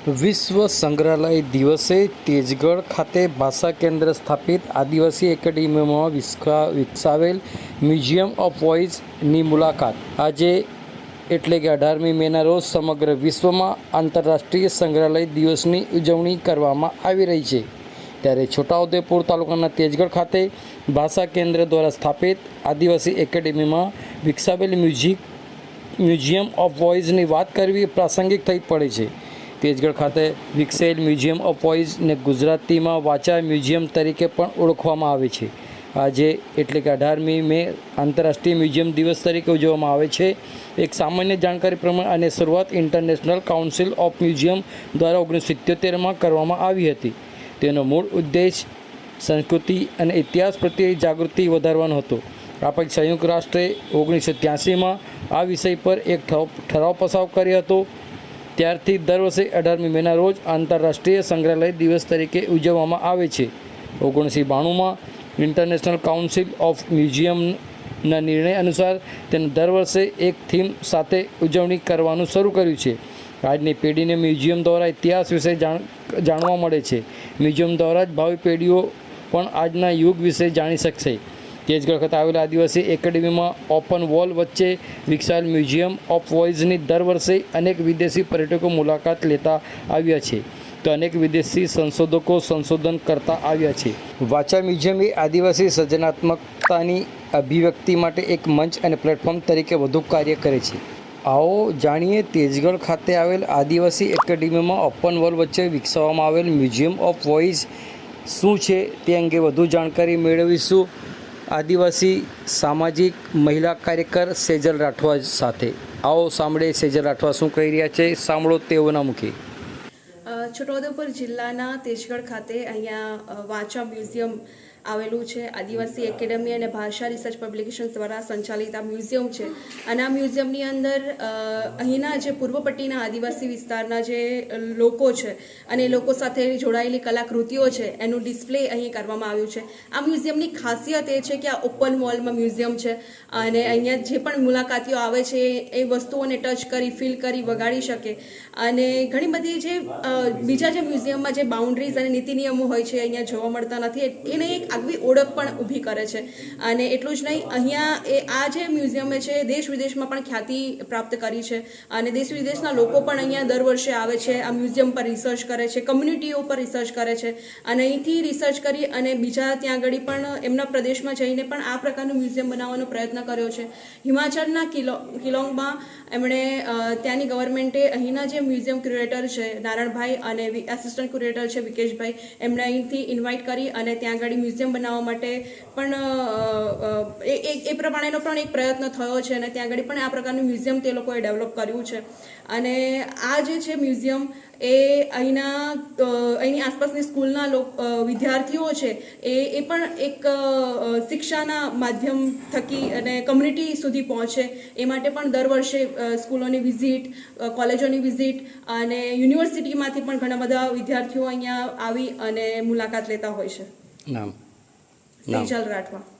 વિશ્વ સંગ્રહાલય દિવસે તેજગઢ ખાતે ભાષા કેન્દ્ર સ્થાપિત આદિવાસી એકેડેમીમાં વિકસા વિકસાવેલ મ્યુઝિયમ ઓફ વોઇસની મુલાકાત. આજે એટલે કે અઢારમી મેના રોજ સમગ્ર વિશ્વમાં આંતરરાષ્ટ્રીય સંગ્રહાલય દિવસની ઉજવણી કરવામાં આવી રહી છે. ત્યારે છોટાઉદેપુર તાલુકાના તેજગઢ ખાતે ભાષા કેન્દ્ર દ્વારા સ્થાપિત આદિવાસી એકેડેમીમાં વિકસાવેલ મ્યુઝિક મ્યુઝિયમ ઓફ વોઇસની વાત કરવી પ્રાસંગિક થઈ પડે છે. તેજગઢ ખાતે વિકસેલ મ્યુઝિયમ ઓફ વોઇસને ગુજરાતીમાં વાચા મ્યુઝિયમ તરીકે પણ ઓળખવામાં આવે છે. આજે એટલે કે અઢારમી મે આંતરરાષ્ટ્રીય મ્યુઝિયમ દિવસ તરીકે ઉજવવામાં આવે છે. એક સામાન્ય જાણકારી પ્રમાણે અને શરૂઆત ઇન્ટરનેશનલ કાઉન્સિલ ઓફ મ્યુઝિયમ દ્વારા ઓગણીસો સિત્યોતેરમાં કરવામાં આવી હતી. તેનો મૂળ ઉદ્દેશ સંસ્કૃતિ અને ઇતિહાસ પ્રત્યે જાગૃતિ વધારવાનો હતો. આ પછી સંયુક્ત રાષ્ટ્રે ઓગણીસો ત્યાસીમાં આ વિષય પર એક ઠરાવ ઠરાવ પસાર કર્યો હતો. ત્યારથી દર વર્ષે અઢારમી મેના રોજ આંતરરાષ્ટ્રીય સંગ્રહાલય દિવસ તરીકે ઉજવવામાં આવે છે. ઓગણીસો બાણુંમાં ઇન્ટરનેશનલ કાઉન્સિલ ઓફ મ્યુઝિયમના નિર્ણય અનુસાર તેને દર વર્ષે એક થીમ સાથે ઉજવણી કરવાનું શરૂ કર્યું છે. આજની પેઢીને મ્યુઝિયમ દ્વારા ઇતિહાસ વિશે જાણ, જાણવા મળે છે. મ્યુઝિયમ દ્વારા જ ભાવિ પેઢીઓ પણ આજના યુગ વિશે જાણી શકશે. તેજગઢ ખાતે આવેલા આદિવાસી એકેડેમીમાં ઓપન વોલ વચ્ચે વિકસાયેલ મ્યુઝિયમ ઓફ વોઇસની દર વર્ષે અનેક વિદેશી પર્યટકો મુલાકાત લેતા આવ્યા છે. તો અનેક વિદેશી સંશોધકો સંશોધન કરતા આવ્યા છે. વાચા મ્યુઝિયમ એ આદિવાસી સર્જનાત્મકતાની અભિવ્યક્તિ માટે એક મંચ અને પ્લેટફોર્મ તરીકે વધુ કાર્ય કરે છે. આવો જાણીએ તેજગઢ ખાતે આવેલ આદિવાસી એકેડેમીમાં ઓપન વોલ વચ્ચે વિકસાવવામાં આવેલ મ્યુઝિયમ ઓફ વોઇસ શું છે તે અંગે વધુ જાણકારી મેળવીશું. આદિવાસી સામાજિક મહિલા કાર્યકર સેજલ રાઠવા સાથે. આવો સાંભળે સેજલ રાઠવા શું કહી રહ્યા છે? સાંભળો તેઓના મુખે. છોટાઉદેપુર જિલ્લાના તેજગઢ ખાતે અહીંયા વાંચા મ્યુઝિયમ આવેલું છે. આદિવાસી એકેડમી અને ભાષા રિસર્ચ પબ્લિકેશન દ્વારા સંચાલિત આ મ્યુઝિયમ છે. અને આ મ્યુઝિયમની અંદર અહીંના જે પૂર્વ પટ્ટીના આદિવાસી વિસ્તારના જે લોકો છે અને એ લોકો સાથે જોડાયેલી કલાકૃતિઓ છે, એનું ડિસ્પ્લે અહીં કરવામાં આવ્યું છે. આ મ્યુઝિયમની ખાસિયત એ છે કે આ ઓપન મોલમાં મ્યુઝિયમ છે અને અહીંયા જે પણ મુલાકાતીઓ આવે છે, એ વસ્તુઓને ટચ કરી, ફીલ કરી, વગાડી શકે. અને ઘણી બધી જે બીજા જે મ્યુઝિયમમાં જે બાઉન્ડ્રીઝ અને નીતિ નિયમો હોય છે, અહીંયા જોવા મળતા નથી. એને એક આગવી ઓળખ પણ ઊભી કરે છે. અને એટલું જ નહીં, અહીંયા એ આ જે મ્યુઝિયમ છે દેશ વિદેશમાં પણ ખ્યાતિ પ્રાપ્ત કરી છે. અને દેશ વિદેશના લોકો પણ અહીંયા દર વર્ષે આવે છે, આ મ્યુઝિયમ પર રિસર્ચ કરે છે, કમ્યુનિટીઓ પર રિસર્ચ કરે છે. અને અહીંથી રિસર્ચ કરી અને બીજા ત્યાં આગળ પણ એમના પ્રદેશમાં જઈને પણ આ પ્રકારનું મ્યુઝિયમ બનાવવાનો પ્રયત્ન કર્યો છે. હિમાચલના કિલો, કિલોંગમાં એમણે ત્યાંની ગવર્મેન્ટે અહીંના જે મ્યુઝિયમ ક્યુરેટર છે, નારાયણભાઈ અને એસિસ્ટન્ટ ક્યુરેટર છે, વિકેશભાઈ, એમણે અહીંથી ઇન્વાઇટ કરી અને ત્યાં આગળ મ્યુઝિયમ બનાવવા માટે પણ એ પ્રમાણેનો પણ એક પ્રયત્ન થયો છે અને ત્યાં આગળ પણ આ પ્રકારનું મ્યુઝિયમ તે લોકોએ ડેવલપ કર્યું છે. અને આ જે છે મ્યુઝિયમ એ અહીંના અહીંની આસપાસની સ્કૂલના વિદ્યાર્થીઓ છે, એ એ પણ એક શિક્ષાના માધ્યમ થકી અને કમ્યુનિટી સુધી પહોંચે. એ માટે પણ દર વર્ષે સ્કૂલોની વિઝિટ કોલેજોની વિઝિટ અને યુનિવર્સિટીમાંથી પણ ઘણા બધા વિદ્યાર્થીઓ અહીંયા આવી અને મુલાકાત લેતા હોય છે. નામ? સેજલ રાઠવા.